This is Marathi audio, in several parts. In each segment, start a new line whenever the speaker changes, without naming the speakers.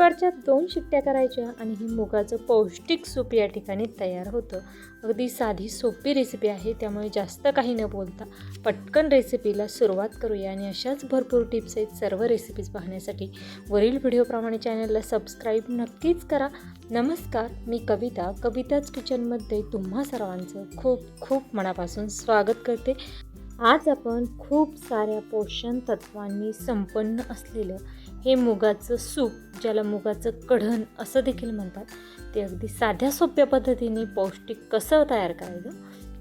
कुकरच्या दोन शिट्ट्या करायच्या आणि ही मुगाचं पौष्टिक सूप या ठिकाणी तयार होतं. अगदी साधी सोपी रेसिपी आहे त्यामुळे जास्त काही न बोलता पटकन रेसिपीला सुरुवात करूया आणि अशाच भरपूर टिप्स आहेत सर्व रेसिपीज पाहण्यासाठी. वरील व्हिडिओप्रमाणे चॅनलला सबस्क्राईब नक्कीच करा. नमस्कार मी कविता. कविताच किचनमध्ये तुम्हा सर्वांचं खूप खूप मनापासून स्वागत करते. आज आपण खूप साऱ्या पोषण तत्वांनी संपन्न असलेलं हे मुगाचं सूप ज्याला मुगाचं कढण असं देखील म्हणतात ते अगदी साध्या सोप्या पद्धतीने पौष्टिक कसं तयार करायचं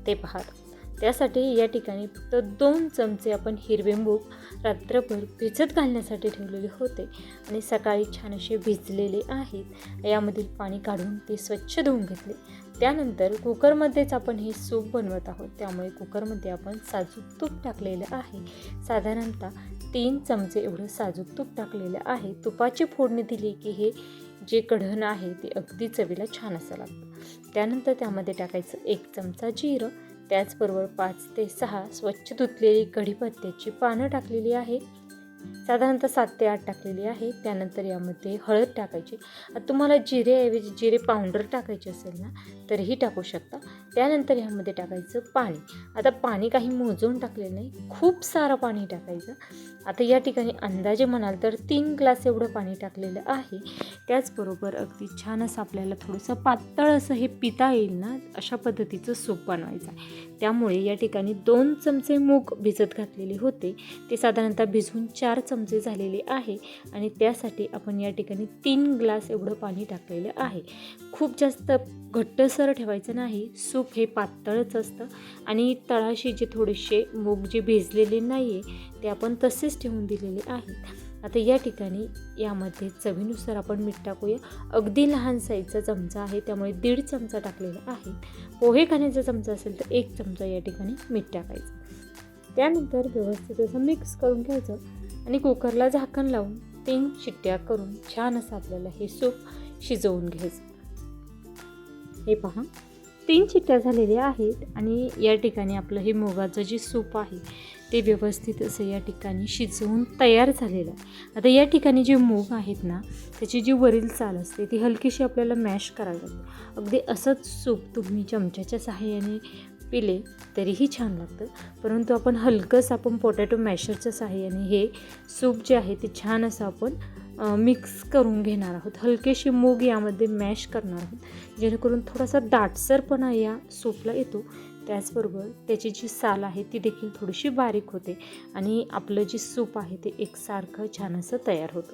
ते पाहत त्यासाठी या ठिकाणी फक्त दोन चमचे आपण हिरवे मूग रात्रभर भिजत घालण्यासाठी ठेवलेले होते आणि सकाळी छान असे भिजलेले आहेत. यामधील पाणी काढून ते स्वच्छ धुवून घेतले. त्यानंतर कुकरमध्येच आपण हे सूप बनवत आहोत. त्यामुळे कुकरमध्ये आपण साजूक तूप टाकलेलं आहे. साधारणतः तीन चमचे एवढं साजूक तूप टाकलेलं आहे. तुपाची फोडणी दिली की हे जे कढण आहे ते अगदी चवीला छान असं लागतं. त्यानंतर त्यामध्ये टाकायचं एक चमचा जिरं. त्याचबरोबर पाच ते सहा स्वच्छ धुतलेली कढीपत्त्याची पानं टाकलेली आहे. साधारणतः सात ते आठ टाकलेली आहे. त्यानंतर यामध्ये हळद टाकायची. तुम्हाला जिरेऐवजी जिरे पावडर टाकायचे असेल ना तरीही टाकू शकता. त्यानंतर ह्यामध्ये टाकायचं पाणी. आता पाणी काही मोजून टाकलेलं नाही खूप सारं पाणी टाकायचं. आता या ठिकाणी अंदाजे म्हणाल तर तीन ग्लास एवढं पाणी टाकलेलं आहे. त्याचबरोबर अगदी छान असं आपल्याला थोडंसं पातळ असं हे पिता येईल ना अशा पद्धतीचं सूप बनवायचं आहे. त्यामुळे या ठिकाणी दोन चमचे मूग भिजत घातलेले होते. ते साधारणतः भिजून चार चमचे झालेले आहे आणि त्यासाठी आपण या ठिकाणी तीन ग्लास एवढं पाणी टाकलेलं आहे. खूप जास्त घट्टसर ठेवायचं नाही. सूप हे पातळच असतं. आणि तळाशी जे थोडेसे मूग जे भिजलेले नाही आहे ते आपण तसेच ठेवून दिलेले आहेत. आता या ठिकाणी यामध्ये चवीनुसार आपण मीठ टाकूया. अगदी लहान साईजचा चमचा आहे. त्यामुळे दीड चमचा टाकलेला आहे. पोहे खाण्याचा चमचा असेल तर एक चमचा या ठिकाणी मीठ टाकायचं. त्यानंतर व्यवस्थित असं मिक्स करून घ्यायचं आणि कुकरला झाकण लावून तीन शिट्ट्या करून छान असं आपल्याला हे सूप शिजवून घ्यायचं. हे पहा. तीन चिट्ट्या झालेल्या आहेत आणि या ठिकाणी आपलं हे मुगाचं जे सूप आहे ते व्यवस्थित असं या ठिकाणी शिजवून तयार झालेलं आहे. आता या ठिकाणी जे मूग आहेत ना त्याची जी वरील चाल असते ती हलकीशी आपल्याला मॅश करावी लागते. अगदी असंच सूप तुम्ही चमच्याच्या सहाय्याने पिले तरीही छान लागतं. परंतु आपण हलकंच आपण पोटॅटो मॅशरच्या सहाय्याने हे सूप जे आहे ते छान असं आपण मिक्स करून घेणार आहोत. हलकेशी मूग यामध्ये मॅश करणार आहोत. जेणेकरून थोडासा दाटसरपणा या सूपला येतो. त्याचबरोबर त्याची जी साल आहे ती देखील थोडीशी बारीक होते आणि आपलं जे सूप आहे ते एकसारखं छान असं तयार होतं.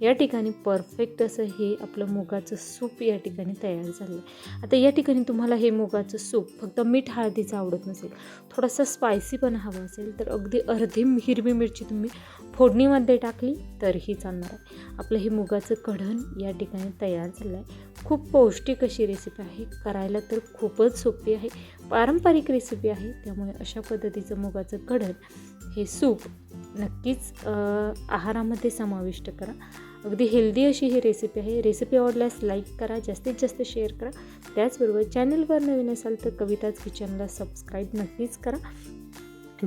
या ठिकाणी परफेक्ट असं हे आपलं मुगाचं सूप या ठिकाणी तयार झालं. आहे आता या ठिकाणी तुम्हाला हे मुगाचं सूप फक्त मीठ हळदीचं आवडत नसेल. थोडासा स्पायसी पण हवा असेल तर अगदी अर्धी हिरवी मिरची तुम्ही फोडणीमध्ये टाकली तरीही चालणार आहे. आपलं हे मुगाचं कढण या ठिकाणी तयार झालं आहे खूप पौष्टिक अशी रेसिपी आहे. करायला तर खूपच सोपी आहे. पारंपरिक रेसिपी आहे. त्यामुळे अशा पद्धतीचं मुगाचं कढण हे सूप नक्कीच आहारामध्ये समाविष्ट करा. अगदी हेल्दी अशी ही रेसिपी आहे. रेसिपी आवडल्यास लाईक करा जास्तीत जास्त शेअर करा. त्याचबरोबर चॅनलवर नवीन असाल तर कविताच किचनला सबस्क्राईब नक्कीच करा.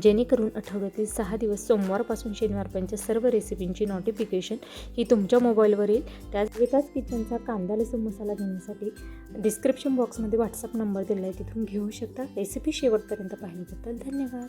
जेणेकरून आठवड्यातील सहा दिवस सोमवारपासून शनिवारपर्यंतच्या सर्व रेसिपींची नोटिफिकेशन ही तुमच्या मोबाईलवर येईल. त्याच एकाच किचनचा कांदा लसूण मसाला घेण्यासाठी डिस्क्रिप्शन बॉक्समध्ये व्हॉट्सअप नंबर दिला आहे. तिथून घेऊ शकता. रेसिपी शेवटपर्यंत पाहिल्याबद्दल धन्यवाद.